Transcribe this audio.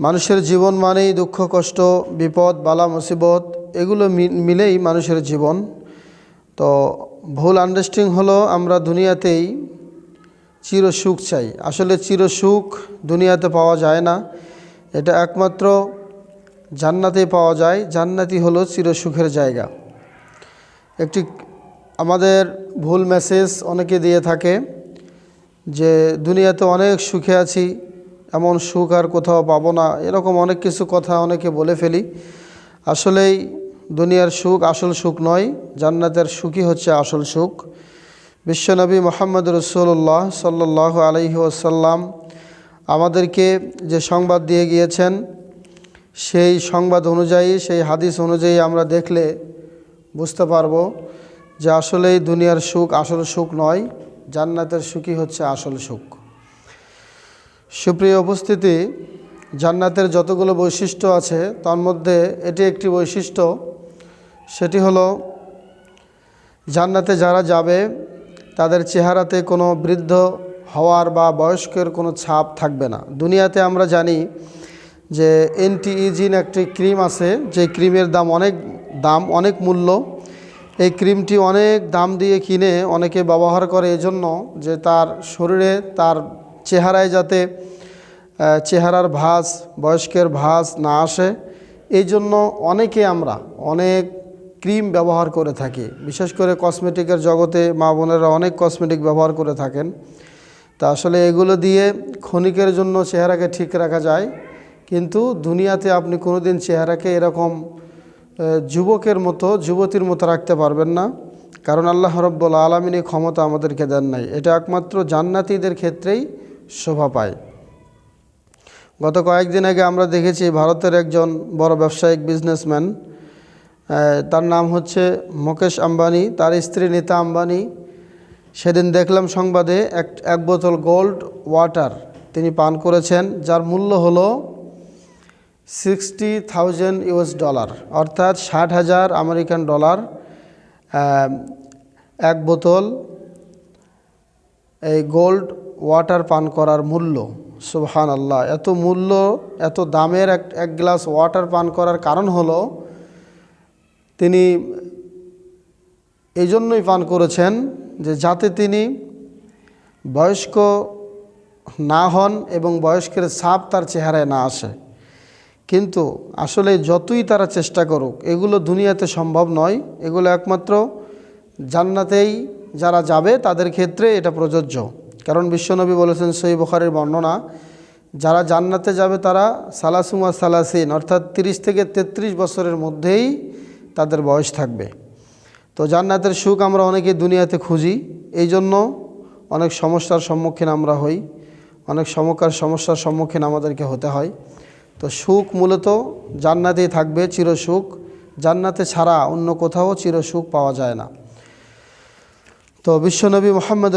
মানুষের জীবন মানেই দুঃখ, কষ্ট, বিপদ, বালা, মুসিবত, এগুলো মিলেই মানুষের জীবন। তো ভুল আন্ডারস্ট্যান্ডিং হলো আমরা দুনিয়াতেই চির সুখ চাই। আসলে চির সুখ দুনিয়াতে পাওয়া যায় না। এটা একমাত্র জান্নাতেই পাওয়া যায়। জান্নাতি হলো চির সুখের জায়গা। একটি আমাদের ভুল মেসেজ অনেকে দিয়ে থাকে যে, দুনিয়াতে অনেক সুখে আছি এমন সুখ আর কোথাও পাবো না, এরকম অনেক কিছু কথা অনেকে বলে ফেলি। আসলেই দুনিয়ার সুখ আসল সুখ নয়, জান্নাতের সুখই হচ্ছে আসল সুখ। বিশ্বনবী মোহাম্মদ রসুল্লাহ সাল্লাহ আলহি ওসাল্লাম আমাদেরকে যে সংবাদ দিয়ে গিয়েছেন, সেই সংবাদ অনুযায়ী, সেই হাদিস অনুযায়ী আমরা দেখলে বুঝতে পারব যে আসলেই দুনিয়ার সুখ আসল সুখ নয়, জান্নাতের সুখই হচ্ছে আসল সুখ। সুপ্রিয় উপস্থিতি, জান্নাতের যতগুলো বৈশিষ্ট্য আছে, তার মধ্যে এটি একটি বৈশিষ্ট্য। সেটি হলো, জান্নাতে যারা যাবে, তাদের চেহারাতে কোনো বৃদ্ধ হওয়ার বা বয়স্কের কোনো ছাপ থাকবে না। দুনিয়াতে আমরা জানি যে এনটিইজিন একটি ক্রিম আছে, যে ক্রিমের দাম অনেক দাম অনেক মূল্য। এই ক্রিমটি অনেক দাম দিয়ে কিনে অনেকে ব্যবহার করে, এজন্য যে তার শরীরে তার চেহারায় যাতে চেহারার ভাঁজ, বয়স্কের ভাঁজ না আসে, এই জন্য অনেকে আমরা অনেক ক্রিম ব্যবহার করে থাকি। বিশেষ করে কসমেটিকের জগতে মা বোনেরা অনেক কসমেটিক ব্যবহার করে থাকেন। তা আসলে এগুলো দিয়ে ক্ষণিকের জন্য চেহারাকে ঠিক রাখা যায়। কিন্তু দুনিয়াতে আপনি কোনোদিন চেহারাকে এরকম যুবকের মতো, যুবতীর মতো রাখতে পারবেন না। কারণ আল্লাহ রব্বুল আলমিন ক্ষমতা আমাদেরকে দেন নাই। এটা একমাত্র জান্নাতিদের ক্ষেত্রেই শোভা পায়। গত কয়েকদিন আগে আমরা দেখেছি ভারতের একজন বড় ব্যবসায়িক বিজনেসম্যান তার নাম হচ্ছে মুকেশ আম্বানি। তার স্ত্রী নীতা আম্বানি। সেদিন দেখলাম সংবাদে এক এক বোতল গোল্ড ওয়াটার তিনি পান করেছেন, যার মূল্য হলো সিক্সটি থাউজেন্ড ইউএস ডলার অর্থাৎ ষাট হাজার আমেরিকান ডলার এক বোতল এই গোল্ড ওয়াটার পান করার মূল্য। সুবহান আল্লাহ এত মূল্য, এত দামের এক এক গ্লাস ওয়াটার পান করার কারণ হলো, তিনি এই জন্যই পান করেছেন যে যাতে তিনি বয়স্ক না হন এবং বয়স্কের সাপ তার চেহারায় না আসে। কিন্তু আসলে যতই তারা চেষ্টা করুক, এগুলো দুনিয়াতে সম্ভব নয়। এগুলো একমাত্র জান্নাতেই যারা যাবে তাদের ক্ষেত্রে এটা প্রযোজ্য। কারণ বিশ্বনবী বলেছেন সই বখারের বর্ণনা, যারা জান্নাতে যাবে তারা সালাসুমা সালাসিন, অর্থাৎ তিরিশ থেকে ৩৩ বছরের মধ্যেই তাদের বয়স থাকবে। তো জান্নাতের সুখ আমরা অনেকে দুনিয়াতে খুঁজি এই জন্য অনেক সমস্যার সম্মুখীন আমরা হই, অনেক সমকার সমস্যার সম্মুখীন আমাদেরকে হতে হয়। তো সুখ মূলত জান্নাতেই থাকবে চির সুখ জান্নাতে ছাড়া অন্য কোথাও চির সুখ পাওয়া যায় না। তো বিশ্বনবী মোহাম্মদ